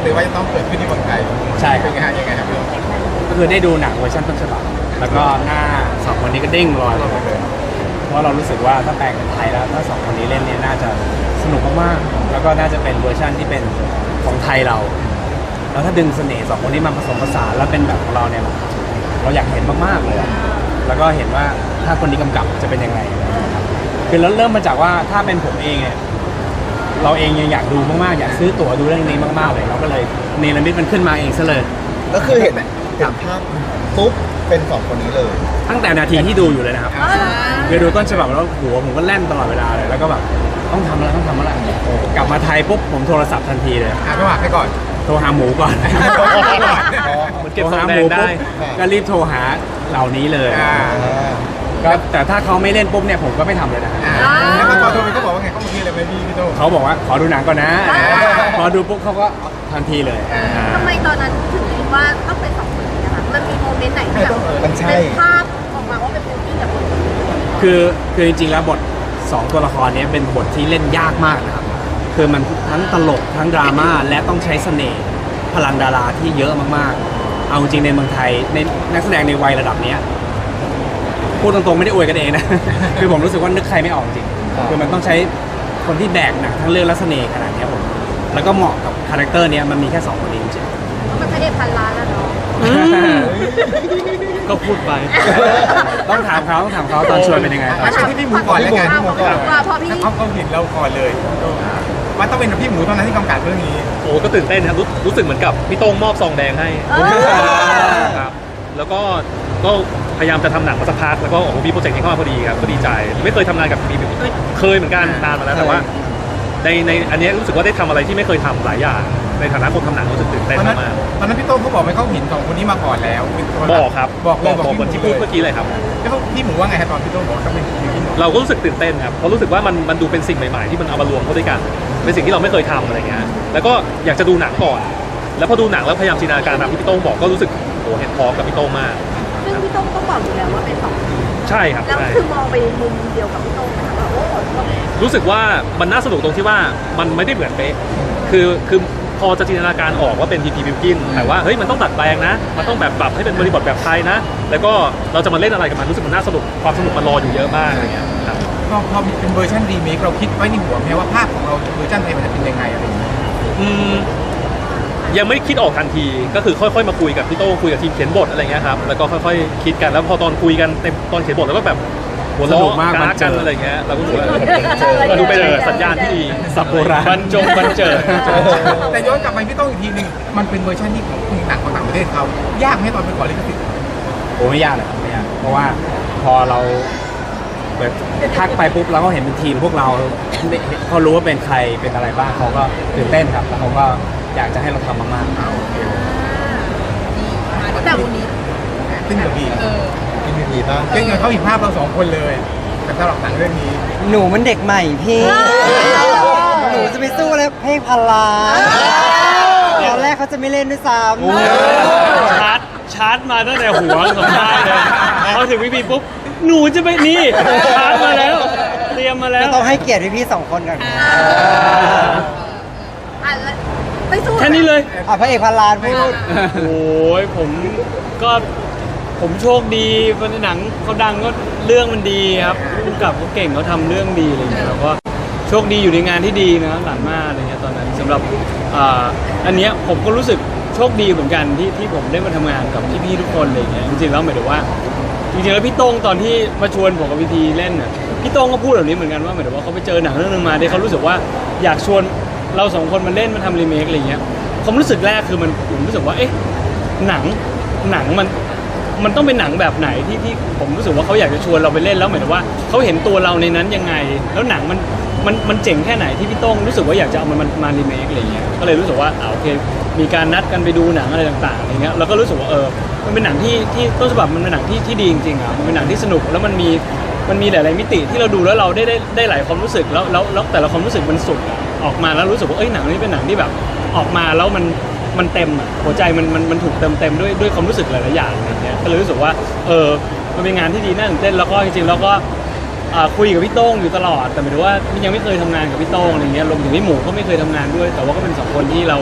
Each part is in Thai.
อกเลยว่าจะต้องเกิดขึ้นที่เมืองไทยใช่คเป็รันบไงฮะยังไงครับพี่ก็คือได้ดูหนังเวอร์ชันต้นฉบับแล้วก็หน้าสองคนนี้ก็เด้งลอยเลยเพราะเรารู้สึกว่าถ้าแปลงเป็นไทยแล้วถ้าสองคนนี้เล่นเนี่ยน่าจะสนุกมากๆแล้วก็น่าจะเป็นเวอร์ชันที่เป็นของไทยเรา แล้วถ้าดึงเสน่ห์สองคนนี้มาผสมผสานแล้วเป็นแบบของเราเนี่ยเราอยากเห็นมากๆเลยอะแล้วก็เห็นว่าถ้าคนนี้กำกับจะเป็นยังไงนะครับคือแล้วเริ่มมาจากว่าถ้าเป็นผมเองเนี่ย เราเองยังอยากดูมากๆ อยากซื้อตั๋วดูเรื่องนี้มากๆเลยเราก็เลยเนรมิตมันขึ้นมาเองซะเลย ก็คือเห็นเห็นภาพปุ๊บเป็นสองคนนี้เลย ตั้งแต่นาทีที่ดูอยู่เลยนะครับคือดูต้นฉบับแล้วหัวผมก็แล่นตลอดเวลาเลยแล้วก็แบบต้องทำอะไรต้องทำอะไรกลับมาไทยปุ๊บผมโทรศัพท์ทันทีเลยอะก็วางให้ก่อนโทรหาหมูก่อนมันเก็บโทรทองหาแดหมูงได้ปุ๊บก็รีบโทรหาเหล่านี้เลยอ่าก็แต่ถ้าเขาไม่เล่นปุ๊บเนี่ยผมก็ไม่ทำเลยนะอ่าแล้วก็พอโทรไปก็บอกว่าไงเขาบอกพี่อะไรไห มพี่พี่โต้เขาบอกว่าขอดูหนังก่อนนะอ่า พอดูปุ๊บเขาก็ทันทีเลยทำไมตอนนั้นถึงคิดว่าต้องเป็นสองคนนี้นะคะมันมีโมเมนต์ไหนที่แบบมันใช่ เป็นภาพออกมาว่าเป็นบิวตี้กับคนนี้คือคือจริงๆแล้วบทสองตัวละครเนี้ยเป็นบทที่เล่นยากมากนะครับ คือมันทั้งตลกทั้งดราม่าและต้องใช้เสน่ห์พลังดาราที่เยอะมากๆ เอาจริงในเมืองไทยในนักแสดงในวัยระดับเนี้ย พูดตรงๆไม่ได้อวยกันเองนะ คือผมรู้สึกว่านึกใครไม่ออกจริง ครับ คือมันต้องใช้ คนที่แบกหนักทั้งเรื่องและเสน่ห์ขนาดเนี้ยผมแล้วก็เหมาะกับคาแรคเตอร์เนี้ยมันมีแค่สองคนนี้จริงเพราะมันพระเอกพันล้านแล้วเนาะก็พูดไปๆต้องถามเขาต้องถามเขาตอนชวนเป็นยังไงตอนมาชวน ที่พี่หมูก่อนแล้วกันพี่หมูก่อนว่าพอพี่เขาเขาเห็นเราก่อนเลยว่าต้องเป็นพี่หมูเท่านั้นที่กำกับเรื่องนี้ โอ้ก็ตื่นเต้นนะครับรู้รู้สึกเหมือนกับพี่โต้งมอบซองแดงให้เออ ครับแล้วก็ ก็พยายามจะทำหนังมาสักพักแล้วก็โอ้โหมีโปรเจกต์นี้เข้ามาพอดีครับก็ดีใจ ไม่เคยทำงานกับมีเคยเหมือนกันนานมาแล้วแต่ว่า ในในอันเนี้ยรู้สึกว่าได้ทำอะไรที่ไม่เคยทำหลายอย่าง ในฐานะคนทำหนังรู้สึกตื่นเต้นตอนนั้นมากตอนนั้นพี่โต้เขาบอกไหมเขาเห็นสองคนนี้มาก่อนแล้วเป็นตัวๆบอกครับบอกเลยบอกเหมือนที่พูดเมื่อกี้เลยครับ แล้วพี่หมูว่าไงครับตอนพี่โต้บอกว่าต้องเป็นพี่หมูเราก็รู้สึกตื่นเต้นครับเพราะรู้สึกว่ามันมันดูเป็นสิ่งใหม่ ๆ ที่มันเอามารวมเข้าด้วยกัน เป็นสิ่งที่เราไม่เคยทำอะไรเงี้ย แล้วก็อยากจะดูหนังก่อน แล้วพอดูหนังแล้วพยายามจินตนาการตามที่พี่โต้งบอกก็รู้สึกโอ้เห็นพ้องกับพี่โต้งมาก ซึ่งพี่โต้งต้องบอกอยู่แล้วว่าเป็นสองคนใช่ครับแล้วใช่ คือมองไปมุมเดียวกับพี่โต้งนะคะว่าโอ้โหรู้สึกว่ามันน่าสนุกตรงที่ว่ามันไม่ได้เหมือนเป๊ะ คือคือพอจะจินตนาการออกว่าเป็นทีพีบิวกินแต่ว่าเฮ้ยมันต้องดัดแปลงนะ มันต้องแบบปรับให้เป็นบริบทแบบไทยนะ แล้วก็เราจะมาเล่นอะไรกับมันรู้สึกมันน่าสนุก ความสนุกมันรออยู่เยอะมากอะไรเงี้ยครับ พอพอเป็นเวอร์ชันรีเมคเราคิดไว้ในหัวไหมว่าภาพของเราเวอร์ชันไทยมันจะเป็นยังไงอะไรอย่างเงี้ยอืม ยังไม่คิดออกทันที ก็คือค่อยๆมาคุยกับพี่โต้งคุยกับทีมเขียนบทอะไรเงี้ยครับแล้วก็ค่อยๆคิดกันแล้วพอตอนคุยกันเต็มตอนเขียนบทแล้วก็แบบหัวสนุเราะกมากกมันราเจกันอออะไรเงี้ยเราก็รู้สึกว่าเจอมันดูเป็นสัญญาณที่ดีสับโบราณบรรจงบรรเจิดแต่ย้อนกลับไปพี่โต้งอีกทีหนึงมันเป็นเวอร์ชันที่ของหนังของต่างประเทศเขายากไหมตอนไปขอลิขสิทธิ์โอ้ไม่ยากเลยครับไม่ยากเพราะว่าพอเราแบบทักไปปุ๊บเราก็เห็นเป็นทีมพวกเราเขารู้ว่าเป็นใครเป็นอะไรบ้างเขาก็ตื่นเต้นครับแล้วเขาก็ อยากจะให้เราทำมากๆ แต่วันนี้ซึ่งเดี๋ยวพี่พี่มีพีบ้างเล่นกันเขาเห็นภาพเราสองคนเลยแต่สำหรับหนังเรื่องนี้หนูมันเด็กใหม่พี่ หนูจะไปสู้เลยเพลงพันล้านตอนแรกเขาจะไม่เล่นด้วยซ้ชาร์จชาร์จมาตั้งแต่หัวของได้เลยพอถึงวิพีปุ๊บหนูจะไปนี่ชาร์จมาแล้ว เตรียมมาำแล้ก็วต้องให้เกียรติพี่ๆสองคนก่อนอะแล้ว ไปสู้แค่นี้เลย อะพระเอกพันล้านพูด โอ้ยผมก็ผมโชคดีวันหนังเขาดังก็เรื่องมันดีครับผู้กำกับเขาเก่งเขาทำเรื่องดีอะไรเงี้ยแล้วก็โชคดีอยู่ในงานที่ดีนะหลานมากอะไรเงี้ยตอนนั้นสำหรับอ่าอันเนี้ยผมก็รู้สึกโชคดีเหมือนกันที่ที่ผมได้มาทำงานกับพี่ๆทุกคนอะไรเงี้ยจริงๆแล้วหมายถึงว่าจริงๆแล้วพี่โต้งตอนที่มาชวนผมกับพีทีเล่นน่ะพี่โต้งก็พูดแบบนี้เหมือนกันว่าหมายถึงว่าเขาไปเจอหนังเรื่องนึงมาที่เขารู้สึกว่าอยากชวน เราสองคนมาเล่นมาทำรีเมคอะไรเงี้ยความรู้สึกแรกคือมันผมรู้สึกว่าเอ๊ะหนังหนังมันมันต้องเป็นหนังแบบไหนที่ที่ผมรู้สึกว่าเขาอยากจะชวนเราไปเล่นแล้วหมายถึงว่าเขาเห็นตัวเราในนั้นยังไง แล้วหนังมันมันมันเจ๋งแค่ไหนที่พี่โต้งรู้สึกว่าอยากจะเอามันมันมารีเมคอะไรเงี้ยก็เลยรู้สึกว่าอ่าโอเค มีการนัดกันไปดูหนังอะไรต่างๆอะไรเงี้ยแล้วก็รู้สึกว่าเออมันเป็นหนังที่ที่ต้นฉบับมันเป็นหนังที่ที่ดีจริงๆอะมันเป็นหนังที่สนุกแล้วมันมีมันมีหลายๆมิติที่เราดูแล้วเราได้ได้ได้หลายความรู้สึกแล้วแล้วแล้วแต่ละความรู้สึกมันสุดอะ ออกมาแล้วรู้สึกว่าเอ้ยหนังนี้เป็นหนังที่แบบออกมาแล้วมันมันเต็มอะหัวใจมันมันมันถูกเต็มเต็มด้วยด้วยความรู้สึกหลายๆอย่างอะไรเงี้ยก็เลยรู้สึกว่าเออมันเป็นงานที่ดีน่าตื่นเต้นแล้วก็จริงๆแล้วก็อ่าคุยกับพี่โต้งอยู่ตลอด แต่หมายถึงว่ายังไม่เคยทำงานกับพี่โต้งอะไรเงี้ยรวมถึงพี่หมูก็ไม่เคยทำงานด้วย แต่ว่าก็เป็นสองคนที่เรา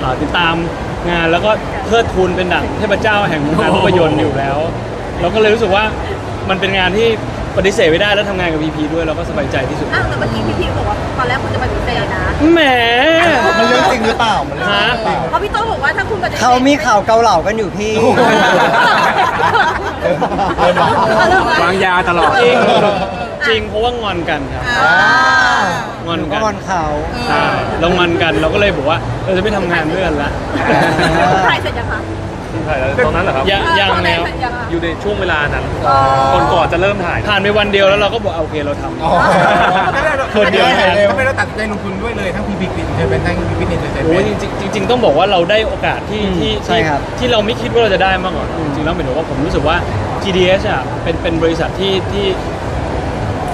เอ่อติดตามงานแล้วก็เทิดทูนเป็นดั่งเทพเจ้าแห่งวงการภาพยนตร์อยู่แล้ว เราก็เลยรู้สึกว่ามันเป็นงานที่ ปฏิเสธไม่ได้แล้วทำงานกับพีพีด้วยเราก็สบายใจที่สุดอ้าวแต่เมื่อกี้พี่พีบอกว่าตอนแรกคุณจะไปบุฟเฟ่ต์นะแหม มันเรื่องจริงหรือเปล่า มันเรื่องจริงหรือเปล่า เพราะพี่โต้บอกว่าถ้าคุณปฏิเสธเขามีข่าวเกาเหล่ากันอยู่พี่ วางยาตลอด จริงจริงเพราะว่างอนกันครับ อ่างอนหนูกัก็นงอนเขาใช่เรางอนกันเราก็เลยบอกว่าเราจะไม่ทำงานด้วยกันละถ่ายเสร็จยังคะ ถ่ายแล้วตอนนั้นเหรอครับ ยังยังแล้วยังอะอยู่ในช่วงเวลานั้นอ๋อก่อนก่อนจะเริ่มถ่าย ผ่านไปวันเดียวแล้วเราก็บอกเอาโอเคเราทำอ๋อคนเดียวทำไมเราตัดสินใจลงทุนด้วยเลยทั้งพีพีกินเทอร์เป็นทั้งพีพีเนเตอร์เทนโอ้ยจริงๆจริงๆต้องบอกว่าเราได้โอกาสที่อืมที่ใช่ที่ครับที่เราไม่คิดว่าเราจะได้มาก่อนจริงๆแล้วหมายถึงว่าผมรู้สึกว่า GDS อะเป็นเป็นบริษัทที่ที่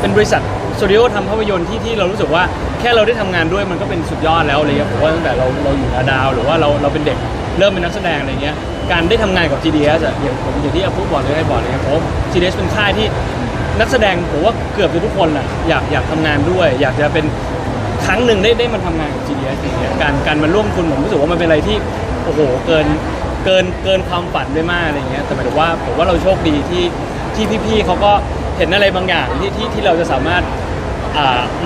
เป็นบริษัทสตูดิโอทำภาพยนตร์ที่ที่เรารู้สึกว่าแค่เราได้ทำงานด้วยมันก็เป็นสุดยอดแล้วอะไรเงี้ยผมว่าตั้งแต่เราเราอยู่นาดาว หรือว่าเราเราเป็นเด็ก เริ่มเป็นนักแสดงอะไรเงี้ยการได้ทำงานกับ GDS อะอย่างผมอย่างที่อาพูดบอกเลยให้บอกเลยครับผม GDS เป็นค่ายที่นักแสดงผมว่าเกือบจะทุกคนแหละอยากอยากทำงานด้วย อยากจะเป็นครั้งหนึ่งได้ได้มาทำงานกับ GDS อย่างเงี้ยการการมาร่วมทุนผมรู้สึกว่ามันเป็นอะไรที่โอ้โหเกินเกินเกินความฝันไปมากอะไรเงี้ยแต่หมายถึงว่าผมว่าเราโชคดีที่ที่พี่ๆเขาก็เห็นอะไรบางอย่างที่ที่ที่เราจะสามารถ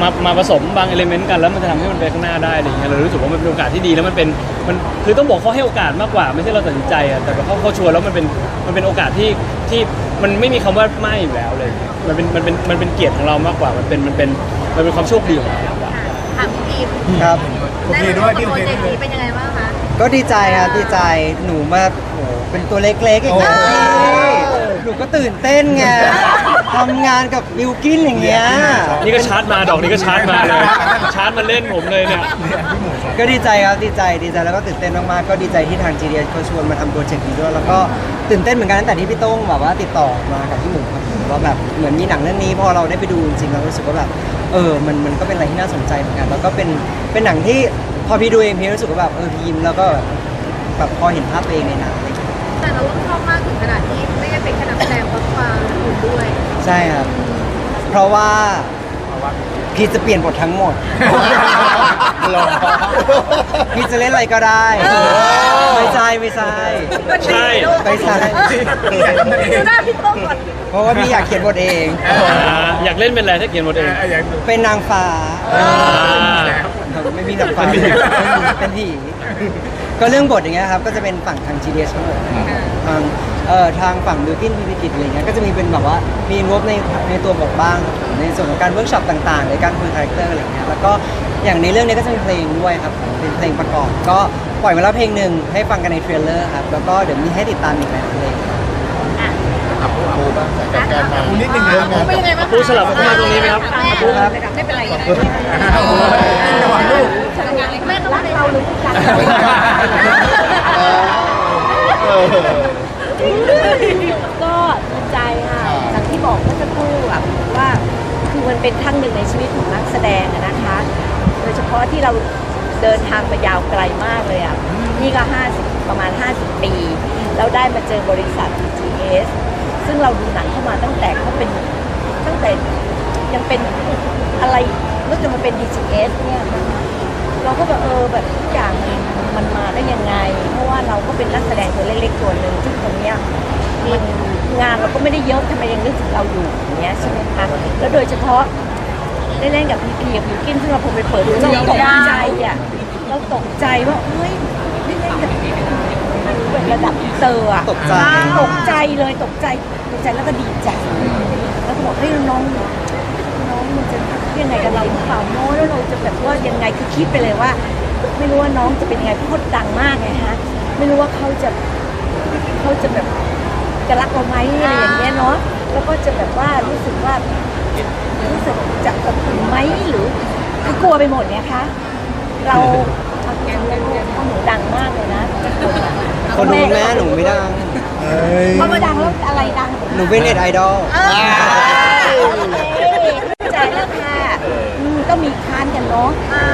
มามาผสมบางเอลิเมนต์กันแล้วมันจะทำให้มันไปข้างหน้าได้อะไรเงี้ยเรารู้สึกว่ามันเป็นโอกาสที่ดีแล้วมันเป็นมันคือต้องบอกเขาให้โอกาสมากกว่า ไม่ใช่เราตัดสินใจอะแต่เขาเขาชวนแล้วมันเป็นมันเป็นโอกาสที่ที่มันไม่มีคำว่าไม่อยู่แล้วเลยมันเป็นมันเป็นมันเป็นเกียรติของเรามากกว่ามันเป็นมันเป็นมันเป็นความโชคดีของเราถามพี่พีครับโอได้เคมาด้ร่ววยมพี่กับโอโปรเคเจกต์ด้วยนี้เป็นยังไงบ้างคะก็ดีใจครับดีใจหนูมาโอ้โหเป็นตัวเล็กๆอย่างเงี้ยโอ้ห นูก็ตื่นเต้นไงทำงานกับบิวกินอย่างเงี้ย นี่ก็ชาร์จมาดอกนี้ก็ชาร์จมาเลย ชาร์จมาเล่นผมเลยเนี่ย ก็ดีใจครับดีใจดีใจแล้วก็ตื่นเต้นมากๆก็ดีใจที่ทาง GDS เขาชวนมาทำโปรเจกต์นี้ด้วยแล้วก็ตื่นเต้นเหมือนกันตั้งแต่ที่พี่โต้งแบบว่าติดต่อมากับพี่หมูครับผมว่าแบบเหมือนมีหนังเรื่องนี้พอเราได้ไปดูจริงๆเรารู้สึกว่าแบบเออมันมันก็เป็นอะไรที่น่าสนใจเหมือนกัน แล้วก็เป็นเป็นหนังที่พอพี่ดูเองพี่รู้สึกว่าแบบเออพี่ยิ้มแล้วก็แบบพอเห็นภาพตัวเองในหนัง มากถึงขนาดที่ไม่ได้เป็นแค่นักแสดงฟังฟังอื่นด้วยใช่ครับ เพราะว่าพี่จะเปลี่ยนบททั้งหมด หรอ พี่จะเล่นอะไรก็ได้ ไม่ใช่ไม่ใช่ ใช่ไม่ใช่ดูหน้าพี่โต้ก่อนเพราะว่าพี่อยากเขียนบทเองอ่าอยากเล่นเป็นอะไรถ้าเขียนบทเองอย่างเป็นนางฟ้า อ่า ไม่มีนางฟ้า เป็นผี ก็เรื่องบทอย่างเงี้ยครับก็จะเป็นฝั่งทาง GDS ทั้งหมดทางเอ่อทางฝั่งบิวกินพิพิกิจอะไรเงี้ยก็จะมีเป็นแบบว่ามีรวบในในตัวบทบ้างในส่วนของการเวิร์กช็อปต่างๆ ในการคุยคาแรคเตอร์อะไรเงี้ยแล้วก็อย่างในเรื่องนี้ก็จะมีเพลงด้วยครับเป็นเพลงประกอบ ก็ปล่อยมาแล้วเพลงหนึ่งให้ฟังกันในเทรลเลอร์ครับแล้วก็เดี๋ยวมีให้ติดตามอีกหลายเพลงปูบ้างจากการมาปูนิดนึงนะเรื่องงานเป็นยังไงบ้างพูดสลับมาตรงนี้ไหมครับแม่ไม่เป็นไรกันจังหวะลูกแม่ก็รักเราห รือกันเออก็ดีใจค่ะอย่างที่บอกเมื่อสักครู่อะว่าคือมันเป็นครั้งหนึ่งในชีวิตของนักแสดงอะนะคะ โดยเฉพาะที่เราเดินทางมายาวไกลมากเลยอะนี่ก็ 50 ประมาณ 50 ปีแล้วได้มาเจอบริษัท GS ซึ่งเราดูหนังเข้ามาตั้งแต่เขาเป็นตั้งแต่ยังเป็นอะไรแล้วจะมาเป็น DGS เนี่ย เราก็แบบเออแบบทุกอย่างมันมันมาได้ยังไง เพราะว่าเราก็เป็นนักแสดงตัวเล็กๆตัวหนึ่งซึ่งตรงเนี้ยมันงานเราก็ไม่ได้เยอะทำไมยังนึกถึงเราอยู่อย่างเงี้ยใช่ไหมคะแล้วโดยเฉพาะได้เล่นกับพีพีกับพิวกินซึ่งเราพอไปเปิดดูเราตกใจอะเราตกใจว่าเฮ้ยได้เล่นกับเป็นระดับอินเตอร์อะตกใจตกใจเลยตกใจตกใจแล้วก็ดีใจแล้วก็บอกเฮ้ยน้อง น้องมันจะยังไงกับเราหรือเปล่าน้องแล้วเราจะแบบว่ายังไงคือคิดไปเลยว่า ไม่รู้ว่าน้องจะเป็นยังไงเพราะเขาดังมากไงฮะไม่รู้ว่าเขาจะเขาจะแบบจะรักเราไหมอะไรอย่างเงี้ยเนาะแล้วก็จะแบบว่ารู้สึกว่ารู้สึกจะอบอุ่นไหมหรือคือกลัวไปหมดเนี่ยคะเราเอาจริงๆแล้วลูกพ่อหนูดังมากเลยนะทุกคนอะคนดูแม่หนูไม่ดังเฮ้ยพอมาดังแล้วอะไรดัง หนูเป็นเน็ตไอดอล โอเคเข้าใจแล้วค่ะอืมก็มีค้านกันเนาะ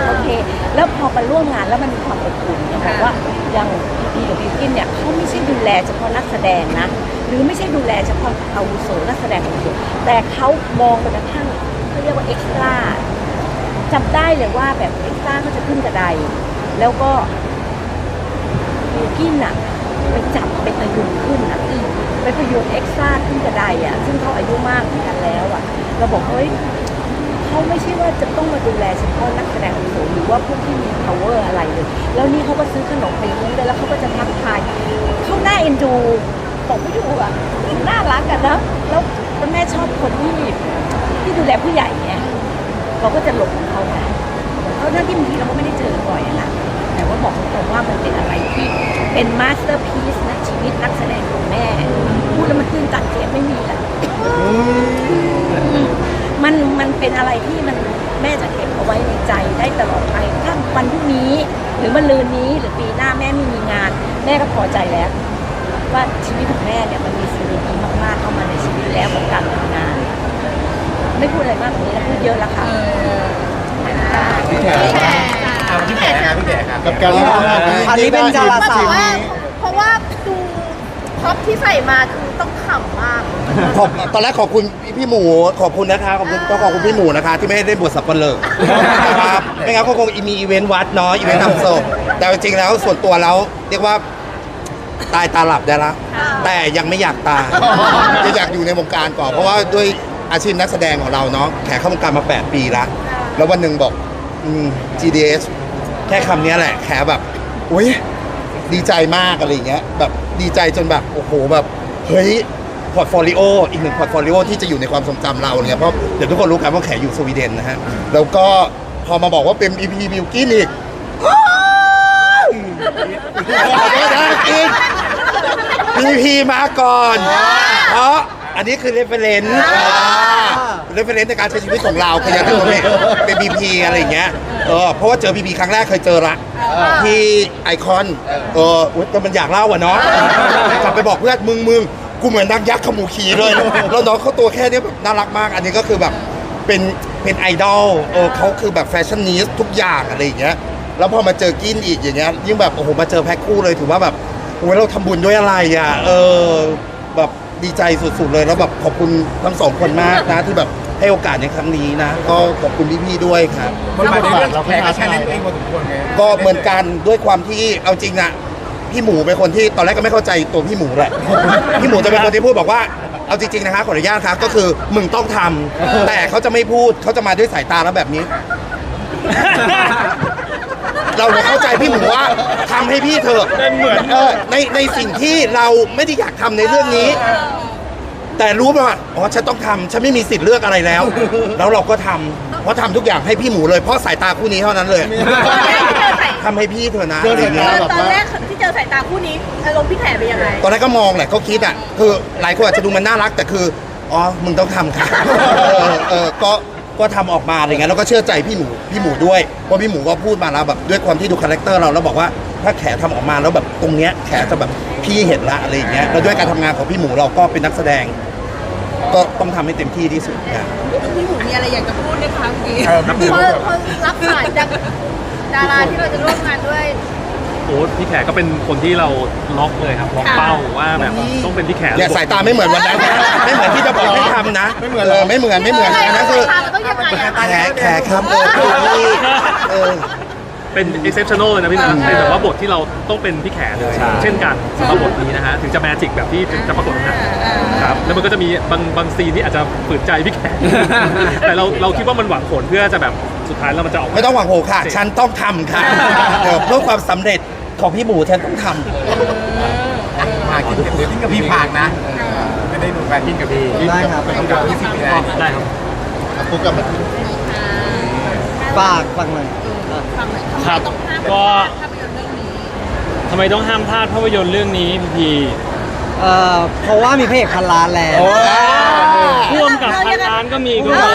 โอเค แล้วพอมาร่วมงานแล้วมันมีความอบอุ่นเนี่ยบอกว่าอย่างพีกับบิวกินเนี่ยเขาไม่ใช่ดูแลเฉพาะนักแสดงนะหรือไม่ใช่ดูแลเฉพาะอาวุโสนักแสดงอาวุโสแต่เขามองไปกระทั่งเขาเรียกว่าเอ็กซ์ตร้าจำได้เลยว่าแบบเอ็กซ์ตร้าเขาจะขึ้นกระไดแล้วก็กินอะไปจับเป็นอายุขึ้นอะไปพยุงเอ็กซ์ตร้าขึ้นกระไดอะซึ่งเขาอายุมากเหมือนกันแล้วอะเราบอกเฮ้ย เขาไม่ใช่ว่าจะต้องมาดูแลเฉพาะนักแสดงโขนหรือว่าพวกที่มี power อะไรเลย แล้วนี่เขาก็ซื้อขนมไปเลี้ยงด้วยแล้วเขาก็จะทักทายเขาหน่าเอ็นดูบอกไม่ถูกอะน่ารักกันนะแล้วแล้วแม่ชอบคนที่ที่ดูแลผู้ใหญ่ไงเราก็จะหลงเขาไงเขาทั้งที่บางทีเราก็ไม่ได้เจอบ่อยอะนะแต่ว่าบอกตรงๆว่ามันเป็นอะไรที่เป็นมาสเตอร์พีซนะชีวิตนักแสดงของแม่พูดแล้วมันตื้นตันเสียไม่มีละ มันมันเป็นอะไรที่มันแม่จะเก็บเอาไว้ในใจได้ตลอดไปถ้าวันพรุ่งนี้หรือมันลืนนี้หรือปีหน้าแม่ไม่มีงาน แม่ก็พอใจแล้ว ว่าชีวิตของแม่เนี่ยมันมีสิ่งดีๆมากๆเข้ามาในชีวิตแล้วของการทำงาน ไม่พูดอะไรมากกว่านี้แล้วพูดเยอะแล้วค่ะพี่แขกครับพี่แขกครับพี่แขกครับกับการเล่นละครอันนี้เป็นดาราเพสาวราะว่าเพราะว่าดูท็อปที่ใส่มาคือต้องขำมากขอบตอนแรกขอบคุณ พี่หมูขอบคุณนะคะขอบคุณต้องขอบคุณพี่หมูนะคะ ที่ไม่ให้เล่นบทสับปะเลอนะครับไม่งั้นก็คงมีอีเวนต์วัดเนาะอีเวนต์ทำศพแต่จริงๆแล้วส่วนตัวแล้วเรียกว่าตายตาหลับได้ละแต่ยังไม่อยากตายจะอยากอยู่ในวงการก่อนเพราะว่าด้วยอาชีพนักแสดงของเราเนาะแขกเข้าวงการมา 8 ปีล้วแล้ววันหนึ่งบอกอืม GDS แค่คำนี้แหละแขแบบอุ้ยดีใจมากอะไรอย่างเงี้ยแบบดีใจจนแบบโอ้โหแบบเฮ้ย พอร์ตโฟลิโออีกหนึ่งพอร์ตโฟลิโอที่จะอยู่ในความทรงจำเราเนี่ยเพราะเดี๋ยวทุกคนรู้กันว่าแขอยู่สวีเดนนะฮะแล้วก็พอมาบอกว่าเป็น EP บิวกินอีกขอโทษนะกิน EP มาก่อนเพราะอันนี้คือเรฟเฟรนซ์เรฟเฟรนซ์ในการใช้ชีวิตของเราคือย่างที่เป็น BP อะไรอย่างเงี้ยเออเพราะว่าเจอ BP ครั้งแรกเคยเจอละที่ไอคอนเออแต่มันอยากเล่าอะเนาะกลับไปบอกเพื่อนมึงมึง กูเหมือนนักยักษ์ขมูขี่เลย แล้วน้องเขาตัวแค่เนี้ยแบบน่ารักมาก อันนี้ก็คือแบบเป็นเป็นไอดอลเออเขาคือแบบแฟชั่นนิสทุกอย่างอะไรอย่างเงี้ย แล้วพอมาเจอกินอีกอย่างเงี้ยยิ่งแบบโอ้โหมาเจอแพ็คคู่เลยถือว่าแบบโอ้ยเราทำบุญด้วยอะไรอะเออแบบดีใจสุดๆเลยแล้วแบบขอบคุณทั้งสองคนมากนะที่แบบให้โอกาสในครั้งนี้นะ ก็ขอบคุณพี่ๆด้วยครับ บทบาทในเรื่องแขกก็ใช้เล่นเองพอสมควรไง ก็เหมือนกันด้วยความที่เอาจริงอะ พี่หมูเป็นคนที่ตอนแรกก็ไม่เข้าใจตัวพี่หมูแหละ พี่หมูจะเป็นคนที่พูดบอกว่าเอาจริงๆนะคะขออนุญาตครับก็คือมึงต้องทำแต่เขาจะไม่พูดเขาจะมาด้วยสายตาแล้วแบบนี้ เราเลยเข้าใจพี่หมูว่าทำให้พี่เถอะเหมือนเออในในสิ่งที่เราไม่ได้อยากทำในเรื่องนี้ แต่รู้ไหมว่าอ๋อฉันต้องทำฉันไม่มีสิทธิ์เลือกอะไรแล้ว แล้วเราก็ทำเพราะทำทุกอย่างให้พี่หมูเลยเพราะสายตาคู่นี้เท่านั้นเลยทำให้พี่เถอะนะอะไรอย่างเงี้ย ตอนแรกที่เจอสายตาคู่นี้อารมณ์พี่แขกเป็นยังไงตอนแรกก็มองแหละเขาคิดอะคือหลายคนอาจจะดูมันน่ารักแต่คืออ๋อมึงต้องทำค่ะเออเออก็ก็ทำออกมาอะไรเงี้ยแล้วก็เชื่อใจพี่หมูพี่หมูด้วยเพราะพี่หมูก็พูดมาแล้วแบบด้วยความที่ดูคาแรคเตอร์เราแล้วบอกว่าถ้าแขทำออกมาแล้วแบบตรงเนี้ยแขจะแบบพี่เห็นละอะไรอย่างเงี้ยแล้วด้วยการทำงานของพี่หมูเราก็เป็นนักแสดง ก็ต้องทำให้เต็มที่ที่สุดครับพี่หมูมีอะไรอยากจะพูดไหมคะเมื่อกี้เออครับพอพอรับสายจากดาราที่เราจะร่วมงานด้วย โอ้พี่แขกก็เป็นคนที่เราล็อกเลยครับล็อกเป้าว่าแบบต้องเป็นพี่แขกอย่าสายตาไม่เหมือนวันนั้นนะไม่เหมือนที่จะบอกให้ทำนะ ไม่เหมือนไม่เหมือนไม่เหมือนอันนั้นคือสายตามันต้องยังไงอะแขแขครับเออคือพี่เออเป็น exceptional เลยนะพี่นะเป็นแบบว่าบทที่เราต้องเป็นพี่แขกเลย เช่นกันสำหรับบทนี้นะฮะถึงจะแมจิกแบบที่จะปรากฏนะครับแล้วมันก็จะมีบางบางซีนที่อาจจะฝืนใจพี่แขกแต่เราเราคิดว่ามันหวังผลเพื่อจะแบบสุดท้ายแล้วมันจะออกาไม่ต้องหวังโหค่ะ ฉันต้องทำค่ะเออเพื่อความสำเร็จ ของพี่หมูฉันต้องทำมากินเดี๋ยวกินกับพี่ผากนะจะได้ดูการกินกับพี่ได้ครับต้องการยี่สิบปีได้ได้ครับปุ๊กกับมาที่ฝากฟังหน่อยครับก็ทำไมต้องห้ามพลาดภาพยนตร์เรื่องนี้พี่พีเอ่อเพราะว่ามีพระเอกพันล้านแล้วพ่วงกับพันล้านก็มีก็มี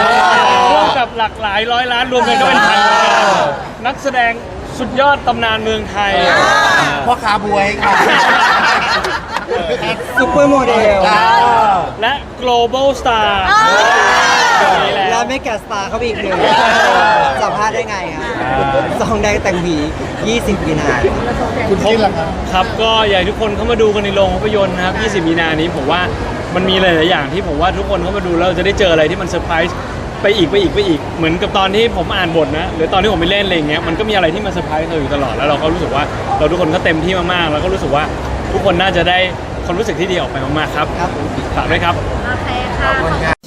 พ่วงกับหลักหลายร้อยล้านรวมกันก็เป็นพันล้านนักแสดง สุดยอดตำนานเมืองไทย พ่อค้าบวยค่ะซุปเปอร์โมเดลและ global star นี่แหละและไม่แกสตาร์เข้าไปอีกหนึ่งสัมภาษณ์ได้ไงครับซองแดงแต่งผี20มีนาคุณกินล่ะครับครับก็อยากให้ทุกคนเข้ามาดูกันในโรงภาพยนตร์นะครับ 20 มีนานี้ผมว่ามันมีหลาย ๆ อย่างที่ผมว่าทุกคนเข้ามาดูแล้วจะได้เจออะไรที่มันเซอร์ไพรส์ ไปอีกไปอีกไปอีกเหมือนกับตอนที่ผมอ่านบทนะ หรือตอนที่ผมไปเล่นอะไรอย่างเงี้ยมันก็มีอะไรที่มาเซอร์ไพรส์เราอยู่ตลอดแล้วเราก็รู้สึกว่าเราทุกคนก็เต็มที่มากๆ แล้วก็รู้สึกว่าทุกคนน่าจะได้ความรู้สึกที่ดีออกไปมากๆครับครับฝากด้วยครับ โอเคค่ะขอบคุณครับ